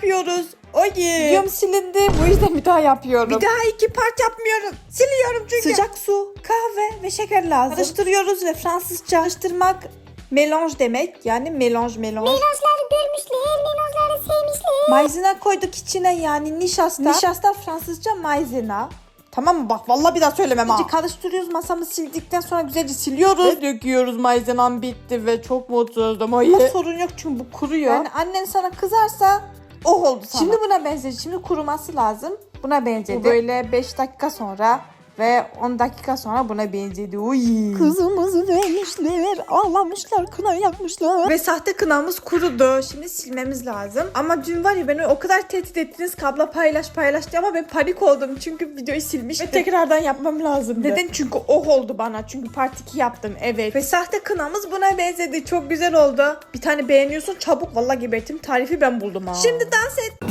yapıyoruz. Oye. Videom silindi bu yüzden bir daha yapıyorum. Bir daha iki part yapmıyorum. Siliyorum çünkü. Sıcak su, kahve ve şeker lazım. Karıştırıyoruz ve Fransızca Karıştırmak melange demek. Yani melange melange. Melozları görmüşler, melozları sevmişler. Maizena koyduk içine yani nişasta. Nişasta Fransızca maizena. Tamam mı? Bak vallahi bir daha söylemem ha. Karıştırıyoruz masamı sildikten sonra güzelce siliyoruz. Ve döküyoruz malzemem bitti ve çok mutsuzdum. Ama Oye. sorun yok çünkü bu kuruyor. Yani annen sana kızarsa Oh oldu sana. Şimdi buna benzedi. Şimdi kuruması lazım. Buna benzedi. Bu böyle 5 dakika sonra ve 10 dakika sonra buna benzedi. Uy. Kızımızı vermişler, ağlamışlar, kına yakmışlar. Ve sahte kınamız kurudu. Şimdi silmemiz lazım. Ama dün var ya beni o kadar tehdit ettiniz ki abla paylaş paylaş diye ama ben panik oldum. Çünkü videoyu silmiştim. Ve tekrardan yapmam lazım. Neden? Çünkü oh oldu bana. Çünkü part 2 yaptım. Evet. Ve sahte kınamız buna benzedi. Çok güzel oldu. Bir tane beğeniyorsun çabuk. Vallahi gebertim. Tarifi ben buldum ha. Şimdi dans et.